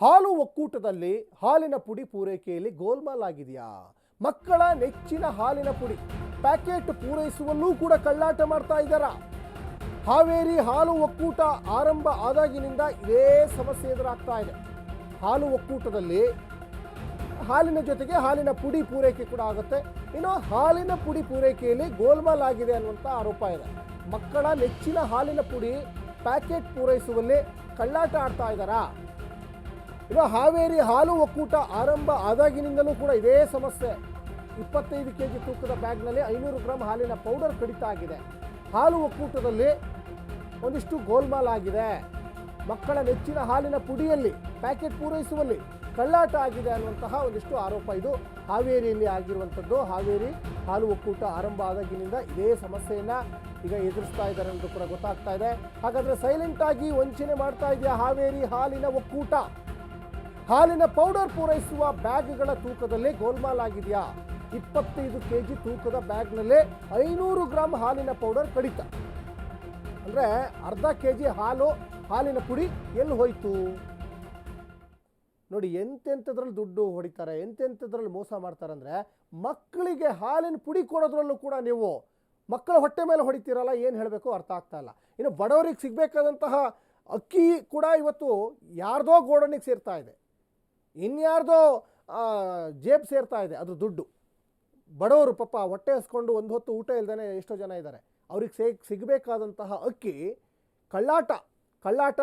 ಹಾಲು ಒಕ್ಕೂಟದಲ್ಲಿ ಹಾಲಿನ ಪುಡಿ ಪೂರೈಕೆಯಲ್ಲಿ ಗೋಲ್ಮಾಲ್ ಆಗಿದೆಯಾ? ಮಕ್ಕಳ ನೆಚ್ಚಿನ ಹಾಲಿನ ಪುಡಿ ಪ್ಯಾಕೆಟ್ ಪೂರೈಸುವಲ್ಲೂ ಕೂಡ ಕಳ್ಳಾಟ ಮಾಡ್ತಾ ಇದ್ದಾರಾ? ಹಾವೇರಿ ಹಾಲು ಒಕ್ಕೂಟ ಆರಂಭ ಆದಾಗಿನಿಂದ ಇದೇ ಸಮಸ್ಯೆ ಎದುರಾಗ್ತಾ ಇದೆ. ಹಾಲು ಒಕ್ಕೂಟದಲ್ಲಿ ಹಾಲಿನ ಜೊತೆಗೆ ಹಾಲಿನ ಪುಡಿ ಪೂರೈಕೆ ಕೂಡ ಆಗುತ್ತೆ. ಇನ್ನು ಹಾಲಿನ ಪುಡಿ ಪೂರೈಕೆಯಲ್ಲಿ ಗೋಲ್ಮಾಲ್ ಆಗಿದೆ ಅನ್ನುವಂಥ ಆರೋಪ ಇದೆ. ಮಕ್ಕಳ ನೆಚ್ಚಿನ ಹಾಲಿನ ಪುಡಿ ಪ್ಯಾಕೆಟ್ ಪೂರೈಸುವಲ್ಲಿ ಕಳ್ಳಾಟ ಆಡ್ತಾ ಇದ್ದಾರಾ? ಇನ್ನು ಹಾವೇರಿ ಹಾಲು ಒಕ್ಕೂಟ ಆರಂಭ ಆದಾಗಿನಿಂದಲೂ ಕೂಡ ಇದೇ ಸಮಸ್ಯೆ. ಇಪ್ಪತ್ತೈದು ಕೆ ಜಿ ತೂಕದ ಬ್ಯಾಗ್ನಲ್ಲಿ ಐನೂರು ಗ್ರಾಂ ಹಾಲಿನ ಪೌಡರ್ ಕಡಿತ ಆಗಿದೆ. ಹಾಲು ಒಕ್ಕೂಟದಲ್ಲಿ ಒಂದಿಷ್ಟು ಗೋಲ್ಮಾಲ್ ಆಗಿದೆ. ಮಕ್ಕಳ ನೆಚ್ಚಿನ ಹಾಲಿನ ಪುಡಿಯಲ್ಲಿ, ಪ್ಯಾಕೆಟ್ ಪೂರೈಸುವಲ್ಲಿ ಕಳ್ಳಾಟ ಆಗಿದೆ ಅನ್ನುವಂತಹ ಒಂದಿಷ್ಟು ಆರೋಪ ಇದು. ಹಾವೇರಿಯಲ್ಲಿ ಆಗಿರುವಂಥದ್ದು ಹಾವೇರಿ ಹಾಲು ಒಕ್ಕೂಟ ಆರಂಭ ಆದಾಗಿನಿಂದ ಇದೇ ಸಮಸ್ಯೆಯನ್ನು ಈಗ ಎದುರಿಸ್ತಾ ಇದ್ದಾರೆ ಅನ್ನೋದು ಕೂಡ ಗೊತ್ತಾಗ್ತಾ ಇದೆ. ಹಾಗಾದರೆ ಸೈಲೆಂಟ್ ಆಗಿ ವಂಚನೆ ಮಾಡ್ತಾ ಇದೆಯಾ ಹಾವೇರಿ ಹಾಲಿನ ಒಕ್ಕೂಟ? ಹಾಲಿನ ಪೌಡರ್ ಪೂರೈಸುವ ಬ್ಯಾಗ್ಗಳ ತೂಕದಲ್ಲಿ ಗೋಲ್ಮಾಲ್ ಆಗಿದೆಯಾ ಇಪ್ಪತ್ತೈದು ಕೆ ಜಿ ತೂಕದ ಬ್ಯಾಗ್ನಲ್ಲೇ ಐನೂರು ಗ್ರಾಮ್ ಹಾಲಿನ ಪೌಡರ್ ಕಡಿತ. ಅಂದರೆ ಅರ್ಧ ಕೆ ಜಿ ಹಾಲು, ಹಾಲಿನ ಪುಡಿ ಎಲ್ಲಿ ಹೋಯ್ತು? ನೋಡಿ, ಎಂತೆಂಥದ್ರಲ್ಲಿ ದುಡ್ಡು ಹೊಡಿತಾರೆ, ಎಂತೆಂಥದ್ರಲ್ಲಿ ಮೋಸ ಮಾಡ್ತಾರೆ ಅಂದರೆ ಮಕ್ಕಳಿಗೆ ಹಾಲಿನ ಪುಡಿ ಕೊಡೋದ್ರಲ್ಲೂ ಕೂಡ ನೀವು ಮಕ್ಕಳ ಹೊಟ್ಟೆ ಮೇಲೆ ಹೊಡಿತೀರಲ್ಲ, ಏನು ಹೇಳಬೇಕು ಅರ್ಥ ಆಗ್ತಾ ಇಲ್ಲ. ಇನ್ನು ಬಡವರಿಗೆ ಸಿಗಬೇಕಾದಂತಹ ಅಕ್ಕಿ ಕೂಡ ಇವತ್ತು ಯಾರ್ದೋ ಗೋಡನಿಗೆ ಸೇರ್ತಾ ಇದೆ. ಇನ್ಯಾರ್ದೋ ಜೇಬ್ ಸೇರ್ತಾ ಇದೆ ಅದು ದುಡ್ಡು. ಬಡವರು ಪಾಪ ಹೊಟ್ಟೆ ಹಸ್ಕೊಂಡು ಒಂದು ಹೊತ್ತು ಊಟ ಇಲ್ದೇ ಎಷ್ಟೋ ಜನ ಇದ್ದಾರೆ. ಅವ್ರಿಗೆ ಸೇ, ಸಿಗಬೇಕಾದಂತಹ ಅಕ್ಕಿ ಕಳ್ಳಾಟ ಕಳ್ಳಾಟ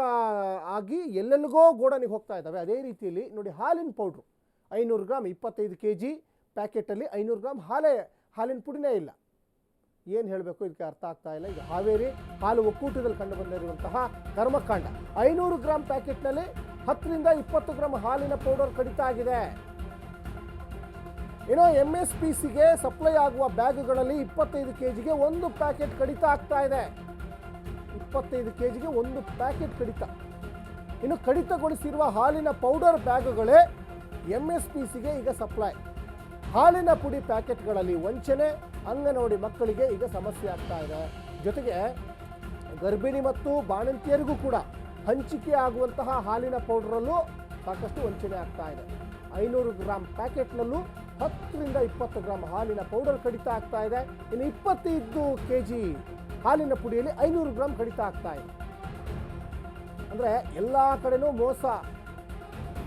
ಆಗಿ ಎಲ್ಲೆಲ್ಲಿಗೋ ಗೋಡನಿಗೆ ಹೋಗ್ತಾ ಇದ್ದಾವೆ. ಅದೇ ರೀತಿಯಲ್ಲಿ ನೋಡಿ ಹಾಲಿನ ಪೌಡ್ರು ಐನೂರು ಗ್ರಾಮ್ ಇಪ್ಪತ್ತೈದು ಕೆ ಜಿ ಪ್ಯಾಕೆಟಲ್ಲಿ ಐನೂರು ಗ್ರಾಮ್ ಹಾಲೇ, ಹಾಲಿನ ಪುಡಿನೇ ಇಲ್ಲ. ಏನು ಹೇಳಬೇಕು? ಇದಕ್ಕೆ ಅರ್ಥ ಆಗ್ತಾ ಇಲ್ಲ. ಈಗ ಹಾವೇರಿ ಹಾಲು ಒಕ್ಕೂಟದಲ್ಲಿ ಕಂಡು ಬಂದಿರುವಂತಹ ಕರ್ಮಕಾಂಡ. ಐನೂರು ಗ್ರಾಮ್ ಪ್ಯಾಕೆಟ್ನಲ್ಲಿ ಹತ್ತರಿಂದ ಇಪ್ಪತ್ತು ಗ್ರಾಮ್ ಹಾಲಿನ ಪೌಡರ್ ಕಡಿತ ಆಗಿದೆ. ಏನೋ ಎಂ ಎಸ್ ಪಿ ಸಿಗೆ ಸಪ್ಲೈ ಆಗುವ ಬ್ಯಾಗ್ಗಳಲ್ಲಿ ಇಪ್ಪತ್ತೈದು ಕೆ ಜಿಗೆ ಒಂದು ಪ್ಯಾಕೆಟ್ ಕಡಿತ ಆಗ್ತಾ ಇದೆ. ಇಪ್ಪತ್ತೈದು ಕೆ ಜಿಗೆ ಒಂದು ಪ್ಯಾಕೆಟ್ ಕಡಿತ. ಇನ್ನು ಕಡಿತಗೊಳಿಸಿರುವ ಹಾಲಿನ ಪೌಡರ್ ಬ್ಯಾಗುಗಳೇ ಎಂ ಎಸ್ ಪಿ ಸಿಗೆ ಈಗ ಸಪ್ಲೈ. ಹಾಲಿನ ಪುಡಿ ಪ್ಯಾಕೆಟ್ಗಳಲ್ಲಿ ವಂಚನೆ, ಅಂಗನವಾಡಿ ಮಕ್ಕಳಿಗೆ ಈಗ ಸಮಸ್ಯೆ ಆಗ್ತಾ ಇದೆ. ಜೊತೆಗೆ ಗರ್ಭಿಣಿ ಮತ್ತು ಬಾಣಂತಿಯರಿಗೂ ಕೂಡ ಹಂಚಿಕೆ ಆಗುವಂತಹ ಹಾಲಿನ ಪೌಡ್ರಲ್ಲೂ ಸಾಕಷ್ಟು ವಂಚನೆ ಆಗ್ತಾ ಇದೆ. ಐನೂರು ಗ್ರಾಮ್ ಪ್ಯಾಕೆಟ್ನಲ್ಲೂ ಹತ್ತರಿಂದ ಇಪ್ಪತ್ತು ಗ್ರಾಮ್ ಹಾಲಿನ ಪೌಡರ್ ಕಡಿತ ಆಗ್ತಾ ಇದೆ. ಇನ್ನು ಇಪ್ಪತ್ತೈದು ಕೆ ಜಿ ಹಾಲಿನ ಪುಡಿಯಲ್ಲಿ ಐನೂರು ಗ್ರಾಮ್ ಕಡಿತ ಆಗ್ತಾ ಇದೆ. ಅಂದರೆ ಎಲ್ಲ ಕಡೆನೂ ಮೋಸ.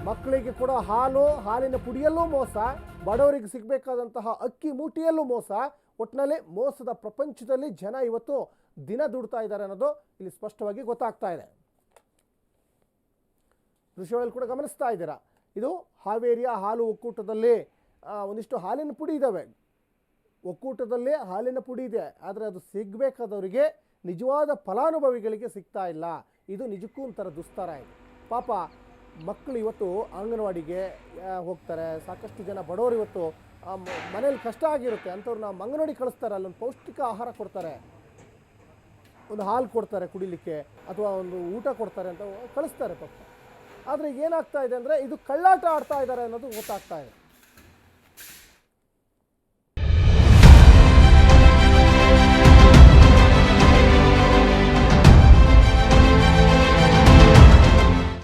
ಮಕ್ಕಳಿಗೆ ಕೊಡೋ ಹಾಲು, ಹಾಲಿನ ಪುಡಿಯಲ್ಲೂ ಮೋಸ. ಬಡವರಿಗೆ ಸಿಗಬೇಕಾದಂತಹ ಅಕ್ಕಿ ಮೂಟಿಯಲ್ಲೂ ಮೋಸ. ಒಟ್ಟಿನಲ್ಲಿ ಮೋಸದ ಪ್ರಪಂಚದಲ್ಲಿ ಜನ ಇವತ್ತು ದಿನ ದುಡ್ತಾ ಇದ್ದಾರೆ ಅನ್ನೋದು ಇಲ್ಲಿ ಸ್ಪಷ್ಟವಾಗಿ ಗೊತ್ತಾಗ್ತಾ ಇದೆ. ದೃಶ್ಯಗಳಲ್ಲಿ ಕೂಡ ಗಮನಿಸ್ತಾ ಇದ್ದೀರಾ? ಇದು ಹಾವೇರಿಯ ಹಾಲು ಒಕ್ಕೂಟದಲ್ಲಿ ಒಂದಿಷ್ಟು ಹಾಲಿನ ಪುಡಿ ಇದ್ದಾವೆ ಒಕ್ಕೂಟದಲ್ಲಿ ಹಾಲಿನ ಪುಡಿ ಇದೆ, ಆದರೆ ಅದು ಸಿಗಬೇಕಾದವರಿಗೆ ನಿಜವಾದ ಫಲಾನುಭವಿಗಳಿಗೆ ಸಿಗ್ತಾ ಇಲ್ಲ. ಇದು ನಿಜಕ್ಕೂ ಒಂಥರ ದುಸ್ತರ ಇದೆ. ಪಾಪ ಮಕ್ಕಳು ಇವತ್ತು ಅಂಗನವಾಡಿಗೆ ಹೋಗ್ತಾರೆ. ಸಾಕಷ್ಟು ಜನ ಬಡವರು ಇವತ್ತು ಮನೇಲಿ ಕಷ್ಟ ಆಗಿರುತ್ತೆ. ಅಂಥವ್ರನ್ನ ಅಂಗನವಾಡಿ ಕಳಿಸ್ತಾರೆ, ಅಲ್ಲೊಂದು ಪೌಷ್ಟಿಕ ಆಹಾರ ಕೊಡ್ತಾರೆ. ಒಂದು ಹಾಲು ಕೊಡ್ತಾರೆ ಕುಡಿಲಿಕ್ಕೆ, ಅಥವಾ ಒಂದು ಊಟ ಕೊಡ್ತಾರೆ ಅಂತ ಕಳಿಸ್ತಾರೆ ಪಾಪ. ಆದರೆ ಏನಾಗ್ತಾ ಇದೆ ಅಂದರೆ ಇದು ಕಳ್ಳಾಟ ಆಡ್ತಾ ಇದ್ದಾರೆ ಅನ್ನೋದು ಗೊತ್ತಾಗ್ತಾ ಇದೆ.